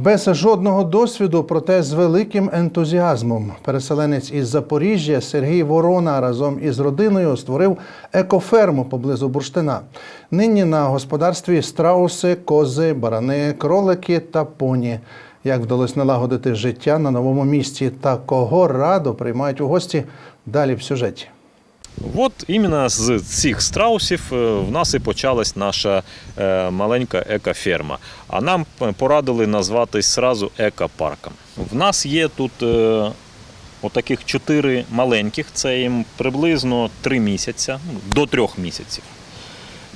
Без жодного досвіду, проте з великим ентузіазмом. Переселенець із Запоріжжя Сергій Ворона разом із родиною створив екоферму поблизу бурштина. Нині на господарстві страуси, кози, барани, кролики та поні. Як вдалося налагодити життя на новому місці та кого радо приймають у гості далі в сюжеті. От іменно з цих страусів е, в нас і почалась наша е, маленька екоферма. А нам порадили назватись сразу екопарком. В нас є тут е, отаких чотири маленьких, це їм приблизно три місяці, ну, до трьох місяців.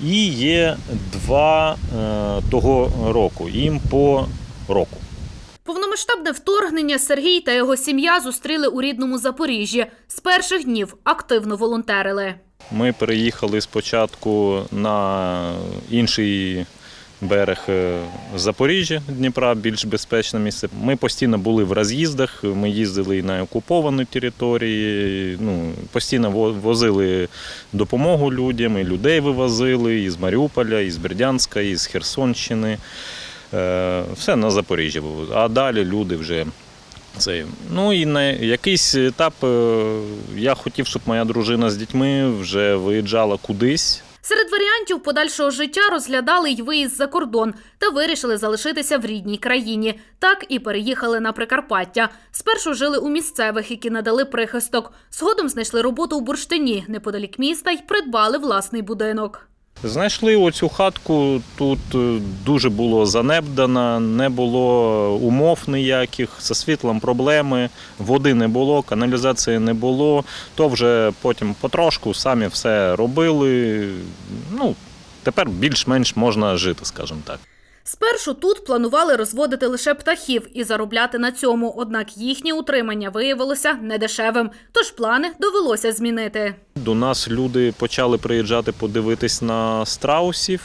І є два того року, їм по року. Повномасштабне вторгнення Сергій та його сім'я зустріли у рідному Запоріжжі. З перших днів активно волонтерили. Ми переїхали спочатку на інший берег е, Запоріжжя, Дніпра, більш безпечне місце. Ми постійно були в роз'їздах, ми їздили і на окуповані території, ну, постійно во- возили допомогу людям, і людей вивозили із Маріуполя, із Бердянська, із Херсонщини. Е, Все на Запоріжжя було. А далі люди вже це. Ну і на якийсь етап е, я хотів, щоб моя дружина з дітьми вже виїжджала кудись. Серед варіантів подальшого життя розглядали й виїзд за кордон та вирішили залишитися в рідній країні. Так і переїхали на Прикарпаття. Спершу жили у місцевих, які надали прихисток. Згодом знайшли роботу у бурштині неподалік міста й придбали власний будинок. Знайшли оцю хатку. Тут е, дуже було занебдано, не було умов ніяких, зі світлом проблеми, води не було, каналізації не було. То вже потім потрошку самі все робили. Ну, тепер більш-менш можна жити, скажімо так. Спершу тут планували розводити лише птахів і заробляти на цьому, однак їхнє утримання виявилося недешевим, тож плани довелося змінити. До нас люди почали приїжджати подивитись на страусів.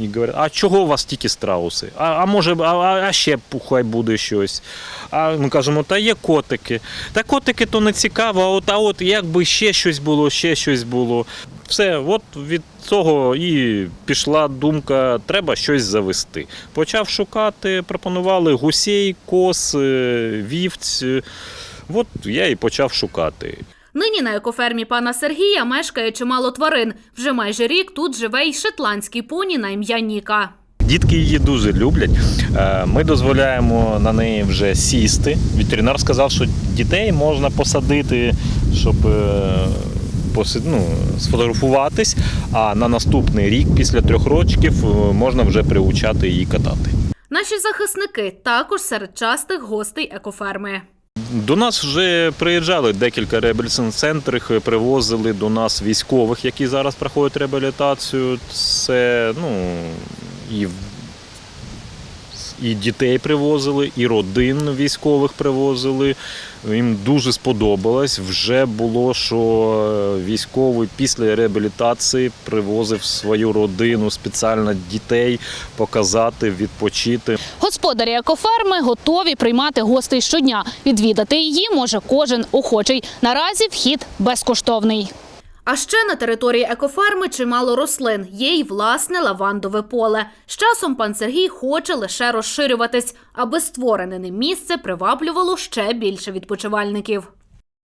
І говорять, а чого у вас тільки страуси? А, а може, а, а ще хай буде щось. А ми кажемо, та є котики. Та котики то не цікаво, а от, а от якби ще щось було, ще щось було. Все, от від цього і пішла думка, треба щось завести. Почав шукати, пропонували гусей, коз, е, вівць. От я і почав шукати. Нині на екофермі пана Сергія мешкає чимало тварин. Вже майже рік тут живе й шотландський поні на ім'я Ніка. Дітки її дуже люблять. Е, Ми дозволяємо на неї вже сісти. Ветеринар сказав, що дітей можна посадити, щоб е, ну, сфотографуватись. А на наступний рік, після трьох років, е, можна вже приучати її катати. Наші захисники також серед частих гостей екоферми. До нас вже приїжджали декілька реабілітаційних центрів, привозили до нас військових, які зараз проходять реабілітацію. Це ну, і, і дітей привозили, і родин військових привозили. Їм дуже сподобалось. Вже було, що е, військовий після реабілітації привозив свою родину, спеціально дітей показати, відпочити. Господарі екоферми готові приймати гостей щодня. Відвідати її може кожен охочий. Наразі вхід безкоштовний. А ще на території екоферми чимало рослин. Є й власне лавандове поле. З часом пан Сергій хоче лише розширюватись, аби створене ним місце приваблювало ще більше відпочивальників.